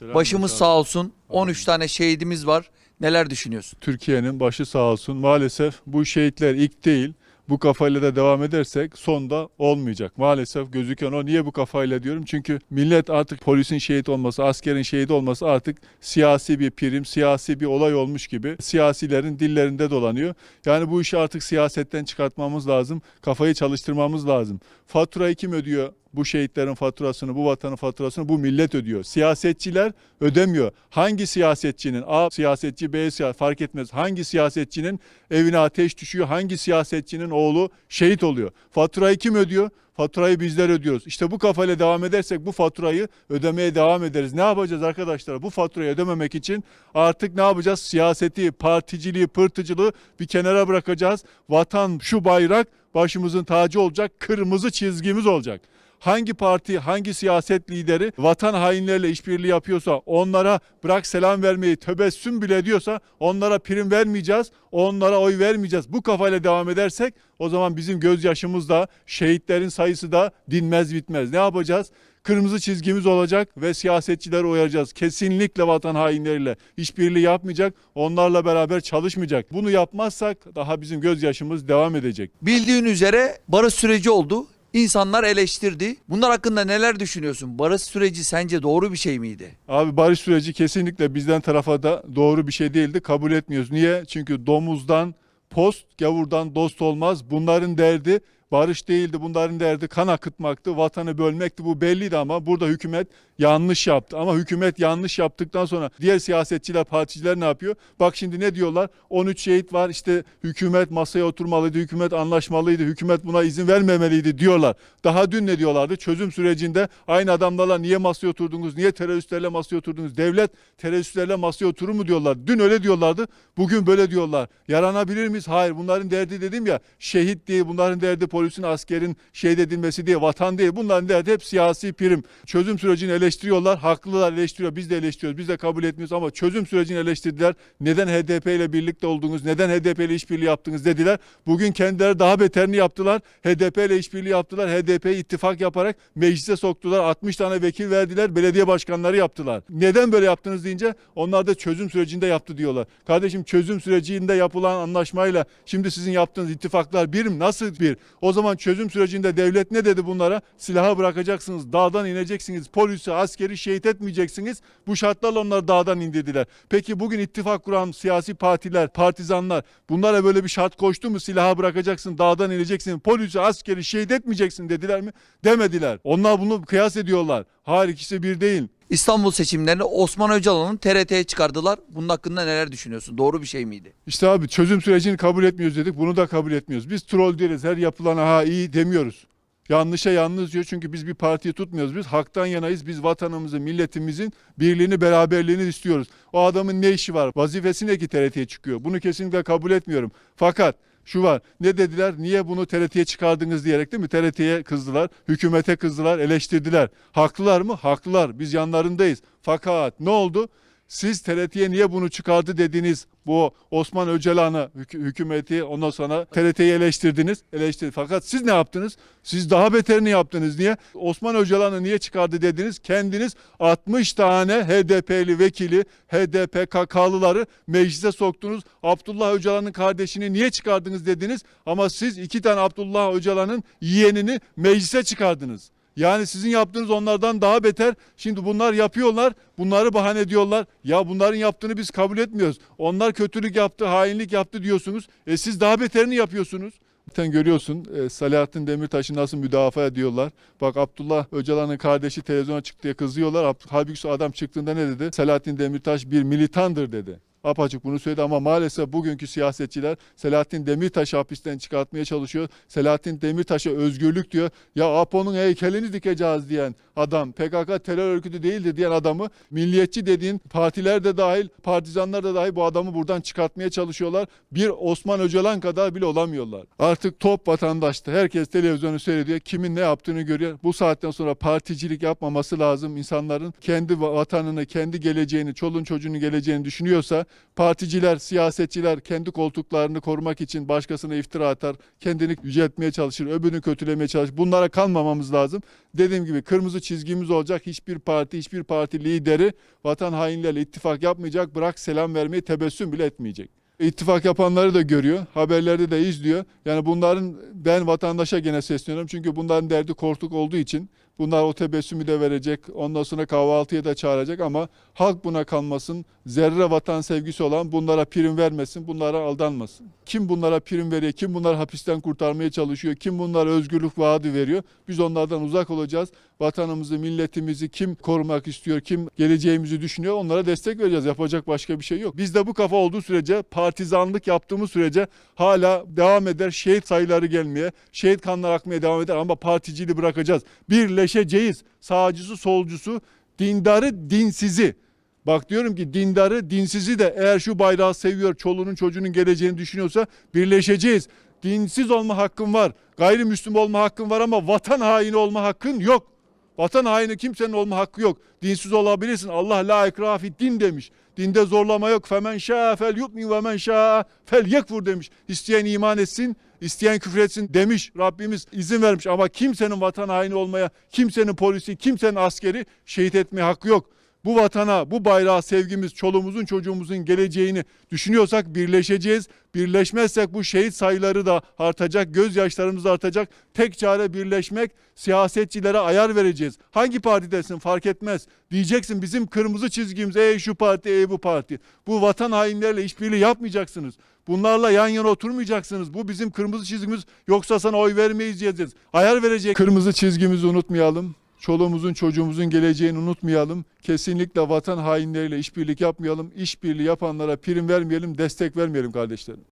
Başımız sağ olsun. 13 tane şehidimiz var. Neler düşünüyorsun? Türkiye'nin başı sağ olsun. Maalesef bu şehitler ilk değil. Bu kafayla da devam edersek sonda olmayacak. Maalesef gözüken o. Niye bu kafayla diyorum? Çünkü millet artık polisin şehit olması, askerin şehit olması artık siyasi bir prim, siyasi bir olay olmuş gibi siyasilerin dillerinde dolanıyor. Yani bu işi artık siyasetten çıkartmamız lazım. Kafayı çalıştırmamız lazım. Faturayı kim ödüyor? Bu şehitlerin faturasını, bu vatanın faturasını bu millet ödüyor. Siyasetçiler ödemiyor. Hangi siyasetçinin, A siyasetçi, B siyasetçi fark etmez. Hangi siyasetçinin evine ateş düşüyor, hangi siyasetçinin oğlu şehit oluyor. Faturayı kim ödüyor? Faturayı bizler ödüyoruz. İşte bu kafayla devam edersek bu faturayı ödemeye devam ederiz. Ne yapacağız arkadaşlar? Bu faturayı ödememek için artık ne yapacağız? Siyaseti, particiliği, pırtıcılığı bir kenara bırakacağız. Vatan şu bayrak başımızın tacı olacak, kırmızı çizgimiz olacak. Hangi parti, hangi siyaset lideri vatan hainlerle işbirliği yapıyorsa, onlara bırak selam vermeyi tebessüm bile ediyorsa onlara prim vermeyeceğiz, onlara oy vermeyeceğiz. Bu kafayla devam edersek o zaman bizim gözyaşımız da, şehitlerin sayısı da dinmez bitmez. Ne yapacağız? Kırmızı çizgimiz olacak ve siyasetçileri uyaracağız. Kesinlikle vatan hainleriyle işbirliği yapmayacak, onlarla beraber çalışmayacak. Bunu yapmazsak daha bizim gözyaşımız devam edecek. Bildiğin üzere barış süreci oldu. İnsanlar eleştirdi. Bunlar hakkında neler düşünüyorsun? Barış süreci sence doğru bir şey miydi? Abi barış süreci kesinlikle bizden tarafa da doğru bir şey değildi. Kabul etmiyoruz. Niye? Çünkü domuzdan post, gavurdan dost olmaz. Bunların derdi barış değildi. Bunların derdi kan akıtmaktı, vatanı bölmekti. Bu belliydi ama burada hükümet yanlış yaptı. Ama hükümet yanlış yaptıktan sonra diğer siyasetçiler, particiler ne yapıyor? Bak şimdi ne diyorlar? 13 şehit var. İşte hükümet masaya oturmalıydı, hükümet anlaşmalıydı, hükümet buna izin vermemeliydi diyorlar. Daha dün ne diyorlardı? Çözüm sürecinde aynı adamlarla niye masaya oturdunuz? Niye teröristlerle masaya oturdunuz? Devlet teröristlerle masaya oturur mu diyorlar. Dün öyle diyorlardı. Bugün böyle diyorlar. Yaranabilir miyiz? Hayır. Bunların derdi dedim ya şehit değil. Bunların derdi polisin, askerin şehit edilmesi değil. Vatan değil. Bunların derdi hep siyasi prim. Çözüm sürecini eleştiriyorlar. Haklılar eleştiriyor. Biz de eleştiriyoruz. Biz de kabul etmiyoruz ama çözüm sürecini eleştirdiler. Neden HDP ile birlikte oldunuz? Neden HDP ile işbirliği yaptınız dediler. Bugün kendileri daha beterini yaptılar. HDP ile işbirliği yaptılar. HDP'yi ittifak yaparak meclise soktular. 60 tane vekil verdiler. Belediye başkanları yaptılar. Neden böyle yaptınız deyince onlar da çözüm sürecinde yaptı diyorlar. Kardeşim çözüm sürecinde yapılan anlaşmayla şimdi sizin yaptığınız ittifaklar bir? Nasıl bir? Zaman çözüm sürecinde devlet ne dedi bunlara? Silahı bırakacaksınız, dağdan ineceksiniz, polisi, askeri şehit etmeyeceksiniz. Bu şartlarla onları dağdan indirdiler. Peki bugün ittifak kuran siyasi partiler, partizanlar bunlara böyle bir şart koştu mu? Silahı bırakacaksın, dağdan ineceksin, polisi, askeri şehit etmeyeceksin dediler mi? Demediler. Onlar bunu kıyas ediyorlar. Hayır ikisi bir değil. İstanbul seçimlerini Osman Öcalan'ı TRT'ye çıkardılar. Bunun hakkında neler düşünüyorsun? Doğru bir şey miydi? İşte abi çözüm sürecini kabul etmiyoruz dedik. Bunu da kabul etmiyoruz. Biz troll değiliz. Her yapılana ha iyi demiyoruz. Yanlışa yalnız diyor çünkü biz bir partiyi tutmuyoruz. Biz haktan yanayız. Biz vatanımızın, milletimizin birliğini, beraberliğini istiyoruz. O adamın ne işi var? Vazifesi ne ki TRT'ye çıkıyor? Bunu kesinlikle kabul etmiyorum. Fakat şu var. Ne dediler? Niye bunu TRT'ye çıkardınız diyerek değil mi? TRT'ye kızdılar, hükümete kızdılar, eleştirdiler. Haklılar mı? Haklılar. Biz yanlarındayız. Fakat ne oldu? Siz TRT'ye niye bunu çıkardı dediniz. Bu Osman Öcalan'ı hükü- hükümeti ondan sonra TRT'yi eleştirdiniz. Eleştirdi. Fakat siz ne yaptınız? Siz daha beterini yaptınız. Niye? Osman Öcalan'ı niye çıkardı dediniz? Kendiniz 60 tane HDP'li vekili, HDP KK'lıları meclise soktunuz. Abdullah Öcalan'ın kardeşini niye çıkardınız dediniz. Ama siz iki tane Abdullah Öcalan'ın yeğenini meclise çıkardınız. Yani sizin yaptığınız onlardan daha beter. Şimdi bunlar yapıyorlar. Bunları bahane ediyorlar. Ya bunların yaptığını biz kabul etmiyoruz. Onlar kötülük yaptı, hainlik yaptı diyorsunuz. E siz daha beterini yapıyorsunuz. Zaten görüyorsun e, Selahattin Demirtaş'ı nasıl müdafaa ediyorlar. Bak Abdullah Öcalan'ın kardeşi televizyona çıktı diye kızıyorlar. Halbuki adam çıktığında ne dedi? Selahattin Demirtaş bir militandır dedi. Apaçık bunu söyledi ama maalesef bugünkü siyasetçiler Selahattin Demirtaş'ı hapisten çıkartmaya çalışıyor. Selahattin Demirtaş'a özgürlük diyor. Ya APO'nun heykelini dikeceğiz diyen adam, PKK terör örgütü değildir diyen adamı milliyetçi dediğin partiler de dahil, partizanlar da dahil bu adamı buradan çıkartmaya çalışıyorlar. Bir Osman Öcalan kadar bile olamıyorlar. Artık top vatandaşta. Herkes televizyonu seyrediyor. Kimin ne yaptığını görüyor. Bu saatten sonra particilik yapmaması lazım. İnsanların kendi vatanını, kendi geleceğini, çoluğun çocuğunun geleceğini düşünüyorsa Particiler, siyasetçiler kendi koltuklarını korumak için başkasına iftira atar, kendini yüceltmeye çalışır, öbürünü kötülemeye çalışır. Bunlara kanmamamız lazım. Dediğim gibi kırmızı çizgimiz olacak. Hiçbir parti, hiçbir parti lideri vatan hainlerle ittifak yapmayacak. Bırak selam vermeyi tebessüm bile etmeyecek. İttifak yapanları da görüyor, haberlerde de izliyor. Yani bunların ben vatandaşa gene sesleniyorum. Çünkü bunların derdi korktuk olduğu için bunlar o tebessümü de verecek. Ondan sonra kahvaltıya da çağıracak ama halk buna kalmasın. Zerre vatan sevgisi olan bunlara prim vermesin, bunlara aldanmasın. Kim bunlara prim veriyor, kim bunları hapisten kurtarmaya çalışıyor, kim bunlara özgürlük vaadi veriyor. Biz onlardan uzak olacağız. Vatanımızı, milletimizi kim korumak istiyor, kim geleceğimizi düşünüyor onlara destek vereceğiz. Yapacak başka bir şey yok. Biz de bu kafa olduğu sürece, partizanlık yaptığımız sürece hala devam eder. Şehit sayıları gelmeye, şehit kanlar akmaya devam eder ama particiliği bırakacağız. Birleşeceğiz. Sağcısı, solcusu, dindarı, dinsizi. Bak diyorum ki dindarı, dinsizi de eğer şu bayrağı seviyor, çoluğunun çocuğunun geleceğini düşünüyorsa birleşeceğiz. Dinsiz olma hakkın var. Gayrimüslim olma hakkın var ama vatan haini olma hakkın yok. Vatan haini kimsenin olma hakkı yok. Dinsiz olabilirsin. Allah la ikraha fid din demiş. Dinde zorlama yok. Femen şaa fel yu'min ve men şaa fel yekfur demiş. İsteyen iman etsin, isteyen küfür etsin demiş. Rabbimiz izin vermiş ama kimsenin vatan haini olmaya, kimsenin polisi, kimsenin askeri şehit etmeye hakkı yok. Bu vatana, bu bayrağa sevgimiz, çoluğumuzun çocuğumuzun geleceğini düşünüyorsak birleşeceğiz. Birleşmezsek bu şehit sayıları da artacak, gözyaşlarımız da artacak. Tek çare birleşmek, siyasetçilere ayar vereceğiz. Hangi partidesin fark etmez. Diyeceksin bizim kırmızı çizgimiz ey şu parti, ey bu parti. Bu vatan hainlerle işbirliği yapmayacaksınız. Bunlarla yan yana oturmayacaksınız. Bu bizim kırmızı çizgimiz. Yoksa sana oy vermeyiz diyeceğiz. Ayar verecek. Kırmızı çizgimizi unutmayalım. Çoluğumuzun çocuğumuzun geleceğini unutmayalım. Kesinlikle vatan hainleriyle işbirlik yapmayalım. İşbirliği yapanlara prim vermeyelim, destek vermeyelim kardeşlerim.